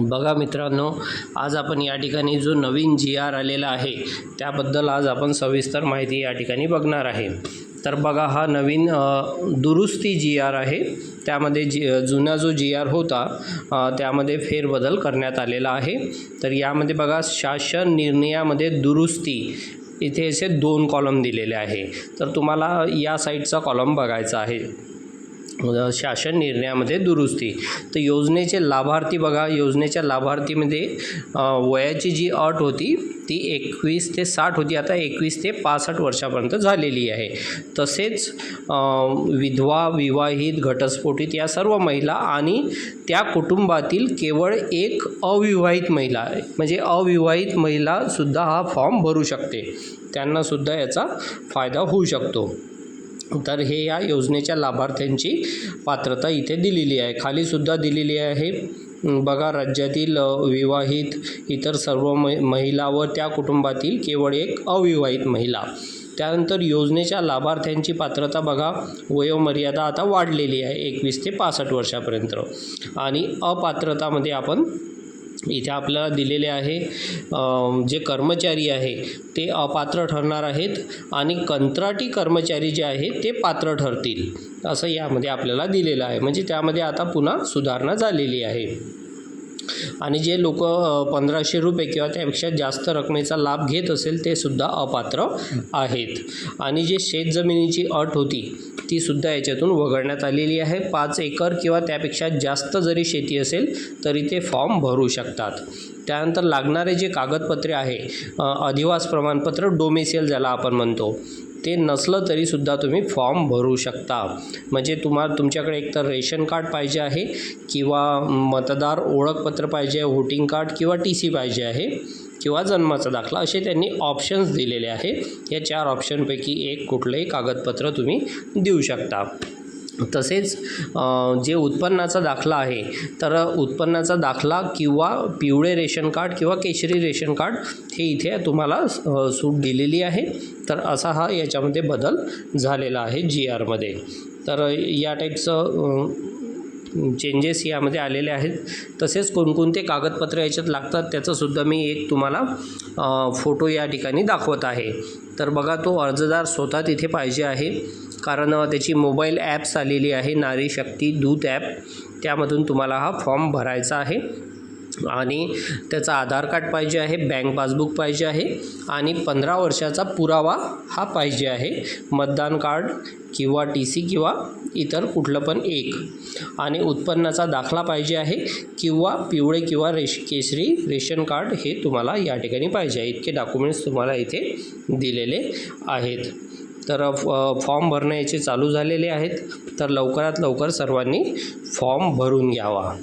बघा मित्रांनो आज आपण या ठिकाणी जो नवीन जी आर आलेला आहे त्याबद्दल आज आपण सविस्तर माहिती या ठिकाणी बघणार आहे. तर बघा हा नवीन दुरुस्ती जी आर आहे त्यामध्ये जी जुना जो जी आर होता त्यामध्ये फेरबदल करण्यात आलेला आहे. तर यामध्ये बघा शासन निर्णयामध्ये दुरुस्ती इथे असे दोन कॉलम दिलेले आहे. तर तुम्हाला या साईडचा कॉलम बघायचा आहे. शासन निर्णयामध्ये दुरुस्ती. तर योजनेचे लाभार्थी बघा योजनेच्या लाभार्थीमध्ये वयाची जी अट होती ती एकवीस ते साठ होती. आता एकवीस ते पासष्ट वर्षापर्यंत झालेली आहे. तसेच विधवा विवाहित घटस्फोटित या सर्व महिला आणि त्या कुटुंबातील केवळ एक अविवाहित महिला म्हणजे अविवाहित महिलासुद्धा हा फॉर्म भरू शकते. त्यांनासुद्धा याचा फायदा होऊ शकतो. तर हे या योजनेच्या लाभार्थ्यांची पात्रता इथे दिलेली आहे. खालीसुद्धा दिलेली आहे. बघा राज्यातील विवाहित इतर सर्व मै महिला व त्या कुटुंबातील केवळ एक अविवाहित महिला. त्यानंतर योजनेच्या लाभार्थ्यांची पात्रता बघा वयोमर्यादा आता वाढलेली आहे एकवीस ते पासष्ट वर्षापर्यंत. आणि अपात्रतामध्ये आपण इथे आपल्याला दिलेले आहे. जे कर्मचारी आहे ते अपात्र ठरणार आहेत आणि कंत्राटी कर्मचारी जे आहेत ते पात्र ठरतील. असं यामध्ये आपल्याला दिलेलं आहे. म्हणजे त्यामध्ये आता पुन्हा सुधारणा झालेली आहे. आणि जे लोक पंधराशे रुपये किंवा त्यापेक्षा जास्त रकमेचा लाभ घेत असेल ते सुद्धा अपात्र आहेत. आणि जे शेतजमिनीची अट होती ती सुद्धा याच्यातून वगळण्यात आलेली आहे. पाच एकर किंवा त्यापेक्षा जास्त जरी शेती असेल तरी ते फॉर्म भरू शकतात. त्यानंतर लागणारे जे कागदपत्रे आहे अधिवास प्रमाणपत्र डोमेसियल ज्याला आपण म्हणतो ते नसलं तरीसुद्धा तुम्ही फॉर्म भरू शकता. म्हणजे तुम्हाला तुमच्याकडे एकतर रेशन कार्ड पाहिजे आहे किंवा मतदार ओळखपत्र पाहिजे आहे व्होटिंग कार्ड किंवा टी सी पाहिजे आहे किंवा जन्माचा दाखला असे त्यांनी ऑप्शन्स दिलेले आहे. या चार ऑप्शनपैकी एक कुठलंही कागदपत्र तुम्ही देऊ शकता. तसेच जे उत्पन्नाचा दाखला आहे तर उत्पन्नाचा दाखला किंवा पिवळे रेशन कार्ड किंवा केशरी रेशन कार्ड हे इथे तुम्हाला सूट दिलेली आहे. तर असा हा याच्यामध्ये बदल झालेला आहे जी आरमध्ये तर या टाईपचं चेंजेस यामध्ये आलेले आहेत. तसेच कोणकोणते कागदपत्र याच्यात लागतात त्याचासुद्धा मी एक तुम्हाला फोटो या ठिकाणी दाखवत आहे. तर बघा तो अर्जदार स्वतः तिथे पाहिजे आहे. कारण त्याची मोबाईल ॲप्स आलेली आहे नारी शक्ती दूत ॲप. त्यामधून तुम्हाला हा फॉर्म भरायचा आहे. आणि त्याचा आधार कार्ड पाहिजे आहे बँक पासबुक पाहिजे आहे आणि पंधरा वर्षाचा पुरावा हा पाहिजे आहे. मतदान कार्ड किंवा टी सी किंवा इतर कुठलं पण एक. आणि उत्पन्नाचा दाखला पाहिजे आहे किंवा पिवळे किंवा रेश केशरी रेशन कार्ड हे तुम्हाला या ठिकाणी पाहिजे आहे. इतके डॉक्युमेंट्स तुम्हाला इथे दिलेले आहेत. तर फ- फॉर्म भरण्याचे चालू झालेले आहेत. तर लवकरात लवकर सर्वांनी फॉर्म भरून घ्यावा.